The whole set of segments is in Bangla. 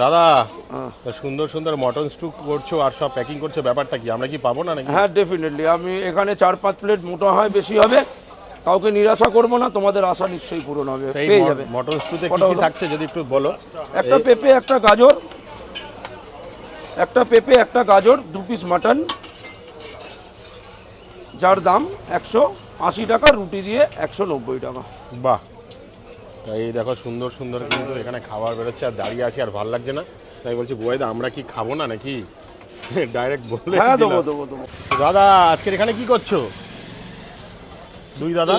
দাদা। তা সুন্দর সুন্দর মটন স্টু করছ আর সব প্যাকিং করছ ব্যাপারটা কি? আমরা কি পাবো না নাকি? হ্যাঁ ডেফিনেটলি আমি এখানে চার পাঁচ প্লেট মোটা হয় বেশি হবে। কাউকে নিরাশা করব না তোমাদের আশা নিশ্চয়ই পূরণ হবে। পেয়ে যাবে। মটন স্টুতে কি কি থাকছে যদি একটু বলো? একটা পেঁপে একটা গাজর একটা পেঁপে একটা গাজর দু পিস মাটন যার দাম একশো আশি টাকা রুটি দিয়ে একশো নব্বই টাকা। বাহ এই দেখো সুন্দর সুন্দর কিন্তু এখানে খাবার বেরোচ্ছে আর দাঁড়িয়ে আছি আর ভালো লাগছে না। তাই বলছি বয়েদা আমরা কি খাব না নাকি? ডাইরেক্ট বলে হ্যাঁ দাদা আজকের এখানে কি করছ? দুই দাদা?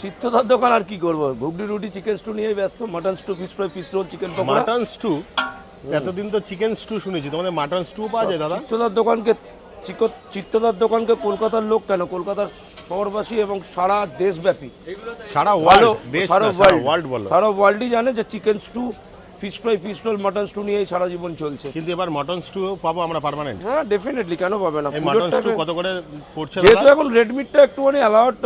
চিত্তদার দোকান আর কি করব? ঘুগনি রুটি চিকেন স্টু নিয়ে ব্যস্ত। Mutton stew fish fry fish roll chicken mutton stew এতদিন তো চিকেন স্টু শুনেছি। তোমাদের মাটন স্টু পাওয়া যায় দাদা? চিত্তদার দোকানকে চিত্তদার দোকানকে কলকাতার লোক কেন? কলকাতার শহরবাসী এবং সারা দেশব্যাপী। সারা ওয়ার্ল্ড সারা ওয়ার্ল্ডই জানে যে chicken stew fish fry fish roll mutton stew নিয়েই সারা জীবন চলছে। কিন্তু এবার মটন স্টু পাবো আমরা পার্মানেন্ট হ্যাঁ ডেফিনেটলি কেন পাবে না? এই মটন স্টু কত করে পড়ছে যেহেতু এখন রেডমিটটা একটুখানি অ্যালাউড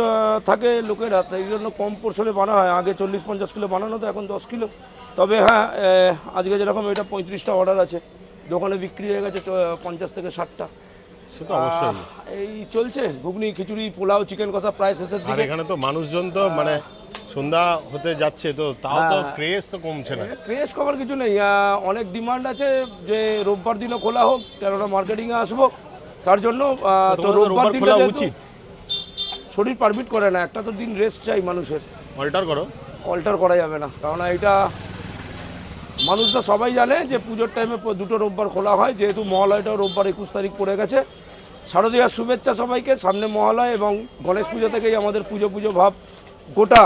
থাকে লোকেরা তাই জন্য কম পোর্শনে বানা হয়। আগে চল্লিশ পঞ্চাশ কিলো বানানো তো এখন দশ কিলো। তবে হ্যাঁ আজকে যেরকম এটা পঁয়ত্রিশটা অর্ডার আছে দোকানে বিক্রি হয়ে গেছে পঞ্চাশ থেকে ষাটটা। সে তো অবশ্যই। এই চলছে। ঘুগনি খিচুড়ি পোলাও চিকেন কষা প্রায় শেষের আর দিকে। এখানে তো মানুষজন তো মানে সন্ধ্যা হতে যাচ্ছে তো তাও তো হ্যাঁ। ক্রেজ তো কমছে না। ক্রেজ করার কিছু নেই। আহ, অনেক ডিমান্ড আছে যে রোববার দিনও খোলা হোক কেননা মার্কেটিংয়ে আসব। তার জন্য আহ, তো তোমাদের রোববার রোববার দিনটা খোলা যেহেতু উচিত? শরীর পারমিট করে না একটা তো দিন রেস্ট চাই মানুষের। অল্টার করো। অল্টার করা যাবে না কারণ এটা মানুষরা সবাই জানে যে পুজোর টাইমে দুটো রোববার খোলা হয়, যেহেতু মহালয়টাও রোববার একুশ তারিখ পড়ে গেছে। শারদীয়ার শুভেচ্ছা সবাইকে, সামনে মহালয় এবং গণেশ পুজো থেকেই আমাদের পুজো পুজো ভাব গোটা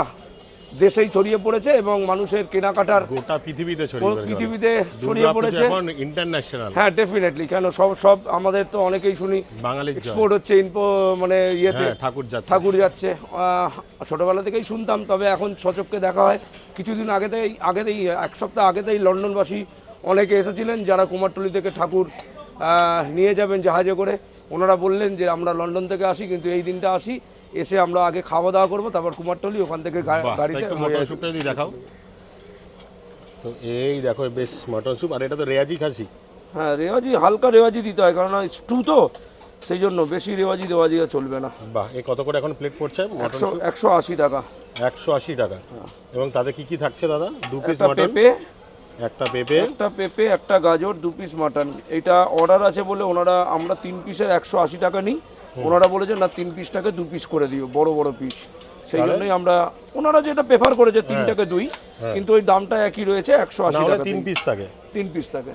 দেশেই ছড়িয়ে পড়েছে এবং মানুষের কেনাকাটার গোটা পৃথিবীতে ছড়িয়ে পড়েছে। পৃথিবীতে ছড়িয়ে পড়েছে। ইন্টারন্যাশনাল হ্যাঁ ডেফিনেটলি কেন সব সব আমাদের তো অনেকেই শুনি বাঙালির জয়। এক্সপোর্ট হচ্ছে ইনপো মানে ইয়েতে। হ্যাঁ ঠাকুর যাচ্ছে। ঠাকুর যাচ্ছে। ছোটবেলা থেকেই শুনতাম তবে এখন সচক্ষে দেখা হয় কিছুদিন আগে থেকেই আগেতেই এক সপ্তাহ আগেতেই লন্ডনবাসী অনেকে এসেছিলেন যারা কুমারটুলি থেকে ঠাকুর আহ, নিয়ে যাবেন জাহাজে করে। ওনারা বললেন যে আমরা লন্ডন থেকে আসি কিন্তু এই দিনটা আসি। এসে আমরা আগে খাওয়া দাওয়া করব তারপর কুমারটুলি ওখান থেকে গাড়িতে হয়ে যদি দেখাও। তো এই দেখো বেশ মটন স্যুপ আর এটা তো রেয়াজি খাসি। হ্যাঁ রেওয়াজি হালকা রেওয়াজি দিতে হয় কারণ স্টু তো সেই জন্য বেশি রেওয়াজি দেওয়াজি চলবে না। বাহ এ কত করে এখন প্লেট পড়ছে একশো একশো আশি টাকা। একশো আশি টাকা। এবং তাতে কি কি থাকছে দাদা? দু পিস মটন পেঁপে। একটা পেঁপে। একটা পেঁপে একটা গাজর দু পিস মাটন এটা অর্ডার আছে বলে ওনারা আমরা তিন পিসের একশো আশি টাকা নিই। ওনারা বলেছে না তিন পিসটাকে দু পিস করে দিও বড় বড় পিস। সেই জন্যই আমরা ওনারা যেটা প্রেফার করেছে তিনটাকে দুই কিন্তু ওই দামটা একই রয়েছে একশো আশি হ্যাঁ। টাকা তিন পিস থাকে। তিন পিস থাকে।